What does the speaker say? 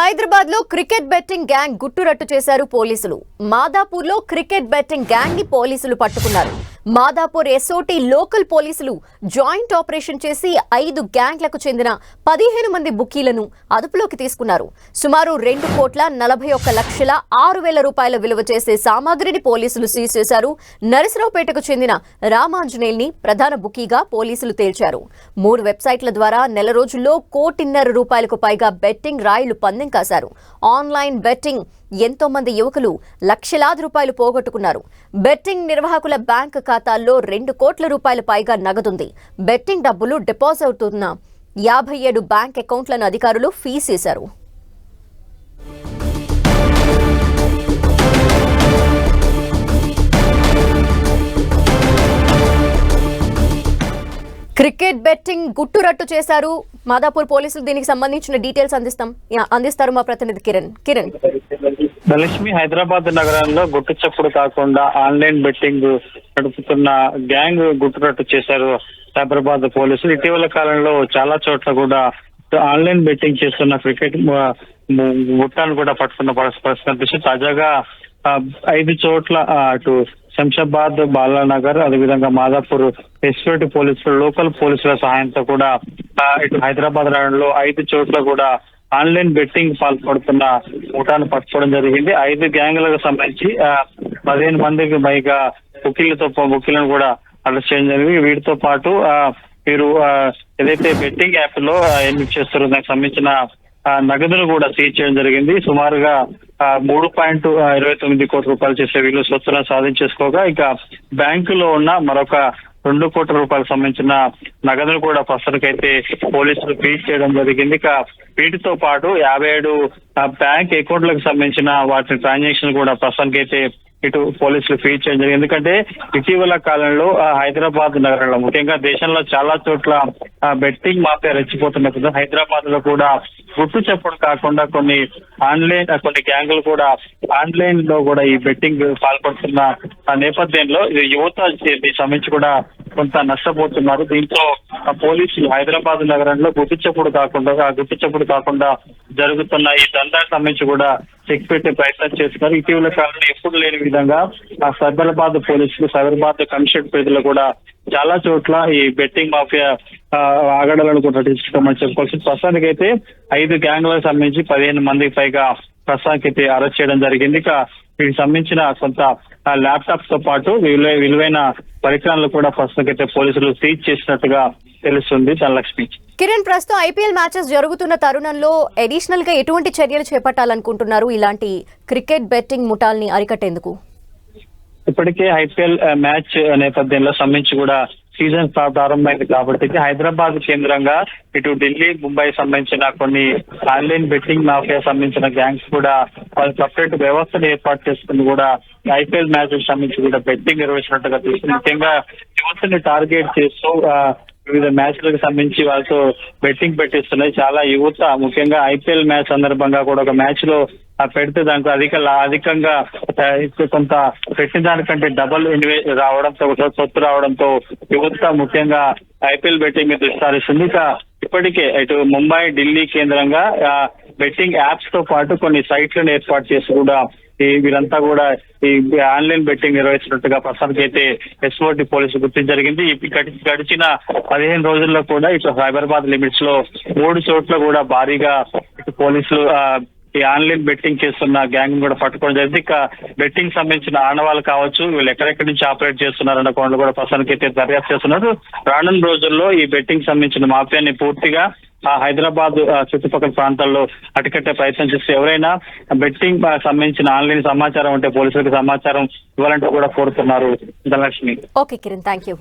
హైదరాబాద్లో cricket betting gang గుట్టురట్టు చేశారు పోలీసులు. మాదాపూర్లో క్రికెట్ బెట్టింగ్ గ్యాంగ్ని పోలీసులు పట్టుకున్నారు. మాదాపూర్ ఎస్ఓటి లోకల్ పోలీసులు జాయింట్ ఆపరేషన్ చేసి ఐదు గ్యాంగ్లకు చెందిన పదిహేను మంది బుకీలను అదుపులోకి తీసుకున్నారు. సుమారు రెండు కోట్ల నలభై ఒక్క లక్షల ఆరు వేల రూపాయల విలువ చేసే సామాగ్రిని పోలీసులు సీజ్ చేశారు. నరసరావుపేటకు చెందిన రామాంజనేయుల్ని ప్రధాన బుకీగా పోలీసులు తేల్చారు. మూడు వెబ్సైట్ల ద్వారా నెల రోజుల్లో కోటిన్నర రూపాయలకు పైగా బెట్టింగ్ రాయిలు పందెం కాశారు. ఆన్లైన్ బెట్టింగ్ ఎంతో మంది యువకులు లక్షలాది రూపాయలు పోగొట్టుకున్నారు. బెట్టింగ్ నిర్వాహకుల బ్యాంక్ ఖాతాల్లో రెండు కోట్ల రూపాయల పైగా నగదుంది. బెట్టింగ్ డబ్బులు డిపాజిట్ అవుతున్న యాభై ఏడు బ్యాంక్ అకౌంట్లను అధికారులు ఫీజ్ చేశారు. క్రికెట్ బెట్టింగ్ గుట్టురట్టు చేశారు. మాదాపూర్ పోలీసులు దీనికి సంబంధించిన డీటెయిల్స్ అందిస్తాం. అందిస్తారు మా ప్రతినిధి కిరణ్. కిరణ్. ధనలక్ష్మి హైదరాబాద్ నగరంలో గుట్టు చప్పుడు కాకుండా ఆన్లైన్ బెట్టింగ్ నడుపుతున్న గ్యాంగ్ గుట్టునట్టు చేశారు హైదరాబాద్ పోలీసులు. ఇటీవల కాలంలో చాలా చోట్ల కూడా ఆన్లైన్ బెట్టింగ్ చేస్తున్న క్రికెట్ గుట్టాను కూడా పట్టుకున్న పరిస్థితి కనిపిస్తుంది. తాజాగా ఐదు చోట్ల అటు శంషాబాద్ బాలానగర్ అదేవిధంగా మాదాపూర్ ఎస్పేట్ పోలీసులు లోకల్ పోలీసుల సహాయంతో కూడా ఇటు హైదరాబాద్ నగరంలో ఐదు చోట్ల కూడా ఆన్లైన్ బెట్టింగ్ పాల్పడుతున్న ముఠాను పట్టుకోవడం జరిగింది. ఐదు గ్యాంగ్లకు సంబంధించి పదిహేను మందికి పైగా బుకీలతో బుకీలను కూడా అరెస్ట్ చేయడం జరిగింది. వీటితో పాటు మీరు ఏదైతే బెట్టింగ్ యాప్లో ఆ, ఎన్ని చేస్తారో దానికి సంబంధించిన నగదును కూడా సీజ్ చేయడం జరిగింది. సుమారుగా మూడు పాయింట్ ఇరవై తొమ్మిది కోట్ల రూపాయలు చేసే వీళ్ళు స్వత్తులను సాధించేసుకోగా ఇక బ్యాంకులో ఉన్న మరొక రెండు కోట్ల రూపాయలకు సంబంధించిన నగదును కూడా ప్రస్తుతానికైతే పోలీసులు ఫీజ్ చేయడం జరిగింది. ఇక వీటితో పాటు యాభై ఏడు బ్యాంక్ అకౌంట్లకు సంబంధించిన వాటి ట్రాన్సాక్షన్ కూడా ప్రస్తుతానికైతే ఇటు పోలీసులు ఫీజ్ చేయడం జరిగింది. ఎందుకంటే ఇటీవల కాలంలో ఆ, హైదరాబాద్ నగరంలో ముఖ్యంగా దేశంలో చాలా చోట్ల బెట్టింగ్ మాఫియా రెచ్చిపోతున్న హైదరాబాద్లో కూడా గుట్టు చెప్పడం కాకుండా కొన్ని ఆన్లైన్ కొన్ని గ్యాంగులు కూడా ఆన్లైన్లో కూడా ఈ బెట్టింగ్ పాల్పడుతున్న ఆ నేపథ్యంలో ఇది యువత దీనికి సంబంధించి కూడా కొంత నష్టపోతున్నారు. దీంతో పోలీసులు హైదరాబాద్ నగరంలో గుర్తించప్పుడు కాకుండా గుర్తించప్పుడు కాకుండా జరుగుతున్న ఈ దందాకు సంబంధించి కూడా చెక్ పెట్టే ప్రయత్నం చేస్తున్నారు. ఇటీవల కాలంలో ఎప్పుడు లేని విధంగా ఆ సైబరాబాద్ పోలీసులు సైబరాబాద్ కమిషన్ పరిధిలో కూడా చాలా చోట్ల ఈ బెట్టింగ్ మాఫియా ఆగడాలను కూడా నటించుకోమని చెప్పుకోవచ్చు ప్రస్తుతానికి అయితే ఐదు గ్యాంగ్లకు సంబంధించి పదిహేను మందికి పైగా ప్రస్తుతానికి అయితే అరెస్ట్ చేయడం జరిగింది. ఇక వీటికి సంబంధించిన కొంత ల్యాప్టాప్స్తో పాటు విలువ విలువైన పరికరాలు కూడా ప్రస్తుతానికి అయితే పోలీసులు సీజ్ చేసినట్టుగా తెలుస్తుంది ధనలక్ష్మి. కిరణ్ ప్రస్తుతం ఐపీఎల్ మ్యాచెస్ జరుగుతున్న తరుణంలో అడిషనల్గా ఎటువంటి చర్యలు చేపట్టాలనుకుంటున్నారు? ఇలాంటి క్రికెట్ బెట్టింగ్ ముఠాల్ని అరికట్టేందుకు. ఇప్పటికే ఐపీఎల్ మ్యాచ్ నేపథ్యంలో సంబంధించి కూడా సీజన్ ప్రారంభమైంది కాబట్టి హైదరాబాద్ కేంద్రంగా ఇటు ఢిల్లీ ముంబై సంబంధించిన కొన్ని ఆన్లైన్ బెట్టింగ్ మాఫియా సంబంధించిన గ్యాంగ్స్ కూడా సపరేట్ వ్యవస్థను ఏర్పాటు చేసుకుని కూడా ఐపీఎల్ మ్యాచ్ సంబంధించి కూడా బెట్టింగ్ నిర్వహించినట్టుగా తెలుస్తుంది. ముఖ్యంగా యువతని టార్గెట్ చేస్తూ వివిధ మ్యాచ్లకు సంబంధించి వాళ్ళతో బెట్టింగ్ పెట్టిస్తున్నాయి. చాలా యువత ముఖ్యంగా ఐపీఎల్ మ్యాచ్ సందర్భంగా కూడా ఒక మ్యాచ్లో పెడితే దానికి అధిక అధికంగా కొంత పెట్టిన దానికంటే డబల్ ఇన్వే రావడంతో సొత్తు రావడంతో యువత ముఖ్యంగా ఐపీఎల్ బెట్టింగ్ మీద సారిస్తుంది. ఇక ఇప్పటికే ఇటు ముంబై ఢిల్లీ కేంద్రంగా బెట్టింగ్ యాప్స్తో పాటు కొన్ని సైట్లను ఏర్పాటు చేసి కూడా ఈ వీరంతా కూడా ఈ ఆన్లైన్ బెట్టింగ్ నిర్వహించినట్టుగా ప్రస్తుతానికి అయితే ఎస్ఓటి పోలీసులు గుర్తించి జరిగింది. గడిచిన పదిహేను రోజుల్లో కూడా ఇటు హైదరాబాద్ లిమిట్స్లో మూడు చోట్ల కూడా భారీగా పోలీసులు ఈ ఆన్లైన్ బెట్టింగ్ చేస్తున్న గ్యాంగ్ కూడా పట్టుకోవడం జరిగింది. ఇక బెట్టింగ్ సంబంధించిన ఆనవాళ్ళు కావచ్చు వీళ్ళు ఎక్కడెక్కడి నుంచి ఆపరేట్ చేస్తున్నారన్న కోణంలో కూడా ప్రస్తుతానికి అయితే దర్యాప్తు చేస్తున్నారు. రానున్న రోజుల్లో ఈ బెట్టింగ్ సంబంధించిన మాఫియాని పూర్తిగా హైదరాబాద్ చుట్టుపక్కల ప్రాంతాల్లో అటుకట్టే ప్రయత్నం చేస్తే ఎవరైనా బెట్టింగ్ సంబంధించిన ఆన్లైన్ సమాచారం ఉంటే పోలీసులకు సమాచారం ఇవ్వాలంటే కూడా కోరుతున్నారు Dhanalakshmi. Okay Kiran thank you